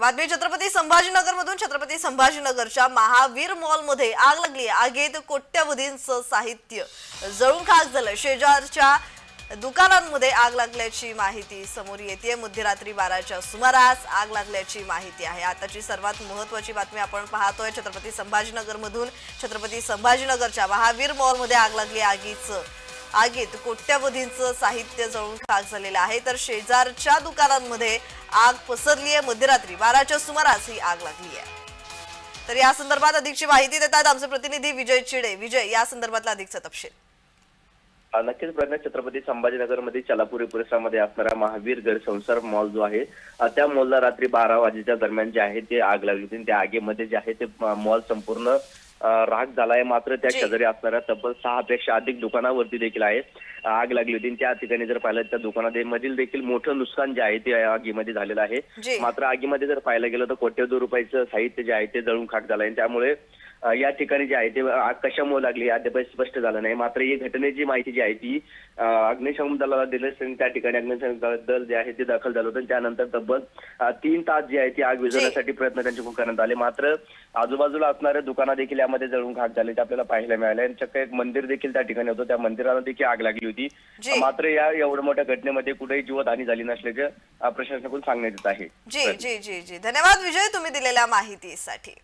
बातमी छत्रपती संभाजीनगर मधून छत्रपती संभाजीनगरच्या महावीर मॉलमध्ये आग लागली. आगीत कोट्यवधींचं साहित्य. जळून खाक झालं. शेजारच्या दुकानांमध्ये आग लागल्याची माहिती समोर येते मध्यरात्री बाराच्या सुमारास आग लागल्याची माहिती आहे. आताची सर्वात महत्वाची बातमी आपण पाहतोय. छत्रपती संभाजीनगर मधून छत्रपती संभाजीनगरच्या महावीर मॉलमध्ये आग लागली. आगीचं आगीत कोट्यवधींचं साहित्य जळून खाक झालेलं आहे. तर शेजारच्या दुकानांमध्ये आग पसरली आहे मध्यरात्री बाराच्या सुमारास ही आग लागली आहे तर या संदर्भात अधिकची माहिती देतात आमचे प्रतिनिधी विजय चिडे. विजय या संदर्भातला अधिकचा तपशील. नक्कीच प्रज्ञा छत्रपती संभाजीनगरमध्ये चलापुरी परिसरामध्ये असणारा महावीर गड संसार मॉल जो आहे त्या मॉलला रात्री बारा वाजेच्या दरम्यान जे आहे ते आग लागली होती. त्या आगीमध्ये जे आहे ते मॉल संपूर्ण अ, राख झाला आहे मात्र त्या. शेजारी असणाऱ्या तब्बल सहा पेक्षा अधिक दुकानावरती देखील आहे आग लागली होती त्या ठिकाणी जर पाहिलं त्या दुकानामधील देखील मोठं नुकसान जे आहे ते आगीमध्ये झालेलं आहे. मात्र आगीमध्ये जर पाहायला गेलं तर कोट्यवधी रुपयाचं साहित्य जे आहे ते जळून खाक झालं आहे त्यामुळे या ठिकाणी जे आहे ते आग कशामुळे लागली अद्याप स्पष्ट झालं नाही. मात्र ही घटनेची माहिती जी आहे ती अग्निशमन दलाला दिली असताना त्या ठिकाणी अग्निशमन दल- जे आहे ते दाखल झालं होतं. त्यानंतर तब्बल तीन तास जे आहे ती आग विझवण्यासाठी प्रयत्न त्यांच्याकडून करण्यात आले. मात्र आजूबाजूला असणारे दुकानं देखील यामध्ये जळून खाक झाले ते आपल्याला पाहायला मिळाले. आणि चक्क एक मंदिर देखील त्या ठिकाणी होतं. त्या मंदिराला देखील आग लागली होती. मात्र या एवढ्या मोठ्या घटनेमध्ये कुठेही जीवतहानी झाली नसल्याचं प्रशासनाकडून सांगण्यात येत आहे. जी जी जी जी. धन्यवाद विजय तुम्ही दिलेल्या माहितीसाठी.